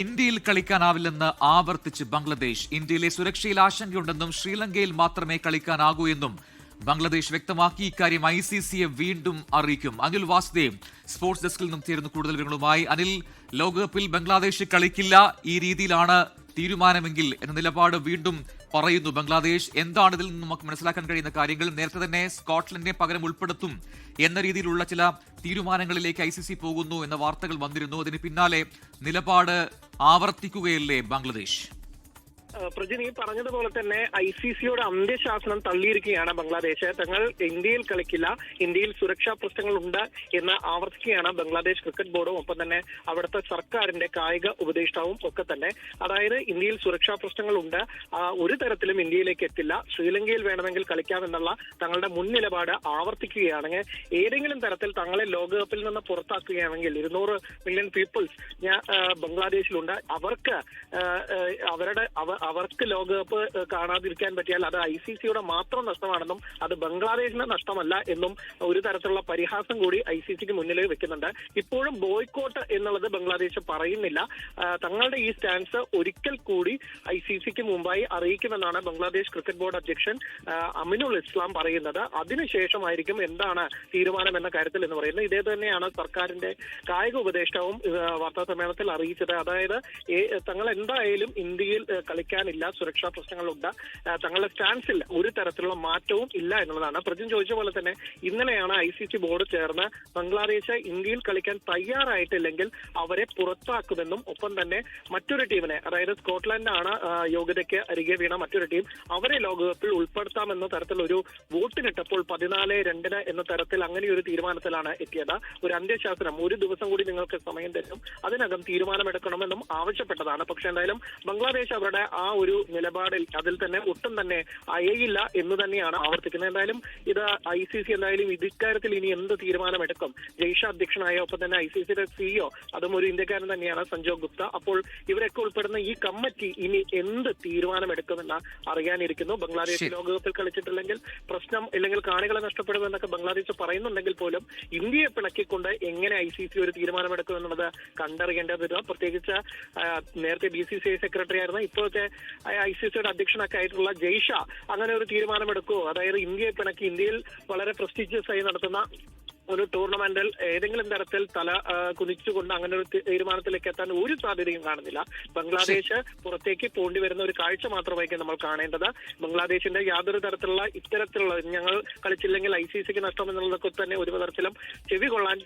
ഇന്ത്യയിൽ കളിക്കാനാവില്ലെന്ന് ആവർത്തിച്ച് ബംഗ്ലാദേശ്. ഇന്ത്യയിലെ സുരക്ഷയിൽ ആശങ്കയുണ്ടെന്നും ശ്രീലങ്കയിൽ മാത്രമേ കളിക്കാനാകൂ എന്നും ബംഗ്ലാദേശ് വ്യക്തമാക്കി ഇക്കാര്യം ഐ സി സിയെ വീണ്ടും അറിയിക്കും. അനിൽ വാസുദേവ് സ്പോർട്സ് ഡെസ്കിൽ നിന്നും ചേരുന്ന കൂടുതൽ വിവരങ്ങളുമായി. അനിൽ ലോകകപ്പിൽ ബംഗ്ലാദേശ് കളിക്കില്ല. ഈ രീതിയിലാണ് തീരുമാനമെങ്കിൽ എന്ന നിലപാട് വീണ്ടും പറയുന്നു ബംഗ്ലാദേശ്. എന്താണ് ഇതിൽ നിന്ന് നമുക്ക് മനസ്സിലാക്കാൻ കഴിയുന്ന കാര്യങ്ങൾ? നേരത്തെ തന്നെ സ്കോട്ട്ലൻഡിനെ പകരം ഉൾപ്പെടുത്തും എന്ന രീതിയിലുള്ള ചില തീരുമാനങ്ങളിലേക്ക് ഐ സി സി പോകുന്നു എന്ന വാർത്തകൾ വന്നിരുന്നു. അതിന് പിന്നാലെ നിലപാട് ആവർത്തിക്കുകയല്ലേ ബംഗ്ലാദേശ്? പ്രജിൻ ഈ പറഞ്ഞതുപോലെ തന്നെ ഐ സി സിയുടെ അന്ത്യശാസനം തള്ളിയിരിക്കുകയാണ് ബംഗ്ലാദേശ്. തങ്ങൾ ഇന്ത്യയിൽ കളിക്കില്ല ഇന്ത്യയിൽ സുരക്ഷാ പ്രശ്നങ്ങളുണ്ട് എന്ന് ആവർത്തിക്കുകയാണ് ബംഗ്ലാദേശ് ക്രിക്കറ്റ് ബോർഡും. ഒപ്പം തന്നെ അവിടുത്തെ സർക്കാരിന്റെ കായിക ഉപദേഷ്ടാവും ഒക്കെ തന്നെ. അതായത് ഇന്ത്യയിൽ സുരക്ഷാ പ്രശ്നങ്ങളുണ്ട്. ഒരു തരത്തിലും ഇന്ത്യയിലേക്ക് എത്തില്ല. ശ്രീലങ്കയിൽ വേണമെങ്കിൽ കളിക്കാമെന്നുള്ള തങ്ങളുടെ മുൻ നിലപാട് ആവർത്തിക്കുകയാണെങ്കിൽ ഏതെങ്കിലും തരത്തിൽ തങ്ങളെ ലോകകപ്പിൽ നിന്ന് പുറത്താക്കുകയാണെങ്കിൽ ഇരുന്നൂറ് മില്യൺ പീപ്പിൾസ് ഞാൻ ബംഗ്ലാദേശിലുണ്ട്. അവർക്ക് അവരുടെ അവ- അവർക്ക് ലോകകപ്പ് കാണാതിരിക്കാൻ പറ്റിയാൽ അത് ഐ സി സിയുടെ മാത്രം നഷ്ടമാണെന്നും അത് ബംഗ്ലാദേശിന് നഷ്ടമല്ല എന്നും ഒരു തരത്തിലുള്ള പരിഹാസം കൂടി ഐ സി സിക്ക് മുന്നിൽ വെക്കുന്നുണ്ട്. ഇപ്പോഴും ബോയ്ക്കോട്ട് എന്നുള്ളത് ബംഗ്ലാദേശ് പറയുന്നില്ല. തങ്ങളുടെ ഈ സ്റ്റാൻസ് ഒരിക്കൽ കൂടി ഐ സി സിക്ക് മുമ്പായി അറിയിക്കുമെന്നാണ് ബംഗ്ലാദേശ് ക്രിക്കറ്റ് ബോർഡ് അധ്യക്ഷൻ അമിനുൾ ഇസ്ലാം പറയുന്നത്. അതിനുശേഷമായിരിക്കും എന്താണ് തീരുമാനം എന്ന കാര്യത്തിൽ എന്ന് പറയുന്നത്. ഇതേ തന്നെയാണ് സർക്കാരിന്റെ കായിക ഉപദേഷ്ടാവും വാർത്താ സമ്മേളനത്തിൽ അറിയിച്ചത്. അതായത് തങ്ങൾ എന്തായാലും ഇന്ത്യയിൽ ആ, കളിക്കാനില്ല സുരക്ഷാ പ്രശ്നങ്ങളുണ്ട്. തങ്ങളുടെ സ്റ്റാൻസിൽ ഒരു തരത്തിലുള്ള മാറ്റവും ഇല്ല എന്നുള്ളതാണ്. പ്രജൻ ചോദിച്ച പോലെ തന്നെ ഇന്നലെയാണ് ഐ സി സി ബോർഡ് ചേർന്ന് ബംഗ്ലാദേശ് ഇന്ത്യയിൽ കളിക്കാൻ തയ്യാറായിട്ടില്ലെങ്കിൽ അവരെ പുറത്താക്കുമെന്നും ഒപ്പം തന്നെ മറ്റൊരു ടീമിനെ അതായത് സ്കോട്ട്ലൻഡ് ആണ് ആ, യോഗ്യതയ്ക്ക് അരികെ വീണ മറ്റൊരു ടീം അവരെ ലോകകപ്പിൽ ഉൾപ്പെടുത്താമെന്ന തരത്തിലൊരു വോട്ടിനിട്ടപ്പോൾ പതിനാല് രണ്ടിന് എന്ന തരത്തിൽ അങ്ങനെ ഒരു തീരുമാനത്തിലാണ് എത്തിയത്. ഒരു അന്ത്യശാസനം ഒരു ദിവസം കൂടി നിങ്ങൾക്ക് സമയം തരും. അതിനകം തീരുമാനമെടുക്കണമെന്നും ആവശ്യപ്പെട്ടതാണ്. പക്ഷെ എന്തായാലും ബംഗ്ലാദേശ് അവരുടെ ഒരു നിലപാടിൽ അതിൽ തന്നെ ഒട്ടും തന്നെ അയയില്ല എന്ന് തന്നെയാണ് ആവർത്തിക്കുന്നത്. എന്തായാലും ഇത് ഐ സി സി എന്തായാലും ഇക്കാര്യത്തിൽ ഇനി എന്ത് തീരുമാനമെടുക്കും? ജയ്ഷ അധ്യക്ഷനായ ഒപ്പം തന്നെ ഐ സി സിയുടെ സിഇഒ അതും ഒരു ഇന്ത്യക്കാരൻ തന്നെയാണ് സഞ്ജോ ഗുപ്ത. അപ്പോൾ ഇവരൊക്കെ ഉൾപ്പെടുന്ന ഈ കമ്മിറ്റി ഇനി എന്ത് തീരുമാനമെടുക്കുമെന്ന് അറിയാനിരിക്കുന്നു. ബംഗ്ലാദേശ്. ലോകകപ്പിൽ കളിച്ചിട്ടില്ലെങ്കിൽ പ്രശ്നം ഇല്ലെങ്കിൽ കാണികളെ നഷ്ടപ്പെടുമെന്നൊക്കെ ബംഗ്ലാദേശ് പറയുന്നുണ്ടെങ്കിൽ പോലും ഇന്ത്യയെ പിണക്കിക്കൊണ്ട് എങ്ങനെ ഐ സി സി ഒരു തീരുമാനമെടുക്കും എന്നുള്ളത് കണ്ടറിയേണ്ടതിരുന്നു പ്രത്യേകിച്ച് നേരത്തെ B C C I secretary ആയിരുന്ന ഇപ്പോഴത്തെ ഐ സി സിയുടെ അധ്യക്ഷനൊക്കെ ആയിട്ടുള്ള ജയ്ഷ അങ്ങനെ ഒരു തീരുമാനമെടുക്കുമോ അതായത് ഇന്ത്യയെ പിണക്കി ഇന്ത്യയിൽ വളരെ പ്രസ്റ്റീജിയസ് ആയി നടത്തുന്ന ഒരു ടൂർണമെന്റിൽ ഏതെങ്കിലും തരത്തിൽ തല കുനിച്ചുകൊണ്ട് അങ്ങനെ ഒരു തീരുമാനത്തിലേക്ക് എത്താൻ ഒരു സാധ്യതയും കാണുന്നില്ല. ബംഗ്ലാദേശ് പുറത്തേക്ക് പോണ്ടി വരുന്ന ഒരു കാഴ്ച മാത്രമായിരിക്കും നമ്മൾ കാണേണ്ടത്. ബംഗ്ലാദേശിന്റെ യാതൊരു തരത്തിലുള്ള ഇത്തരത്തിലുള്ള ഞങ്ങൾ കളിച്ചില്ലെങ്കിൽ ഐ സി സിക്ക് നഷ്ടം എന്നുള്ളതൊക്കെ തന്നെ ഒരു തരത്തിലും ചെവി കൊള്ളാൻ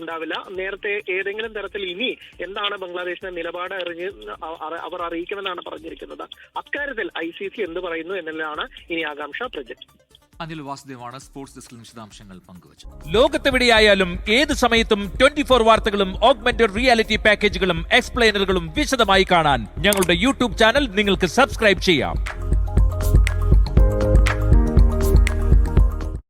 ഉണ്ടാവില്ല. നേരത്തെ ഏതെങ്കിലും തരത്തിൽ ഇനി എന്താണ് ബംഗ്ലാദേശിന്റെ നിലപാട് അറിഞ്ഞ് അവർ അറിയിക്കുമെന്നാണ് പറഞ്ഞിരിക്കുന്നത്. അക്കാര്യത്തിൽ ഐ സി സി എന്ത് പറയുന്നു എന്നുള്ളതാണ് ഇനി ആകാംക്ഷ പ്രൊജക്ട് അനിൽ വാസുദേവാണ് സ്പോർട്സ് ഡെസ്കിൽ വിശദാംശങ്ങൾ പങ്കുവച്ചത്. ലോകത്തെവിടെയായാലും ഏത് സമയത്തും ട്വന്റി ഫോർ വാർത്തകളും ഓഗ്മെന്റഡ് റിയാലിറ്റി പാക്കേജുകളും എക്സ്പ്ലെയിനറുകളും വിശദമായി കാണാൻ ഞങ്ങളുടെ യൂട്യൂബ് ചാനൽ നിങ്ങൾക്ക് സബ്സ്ക്രൈബ് ചെയ്യാം.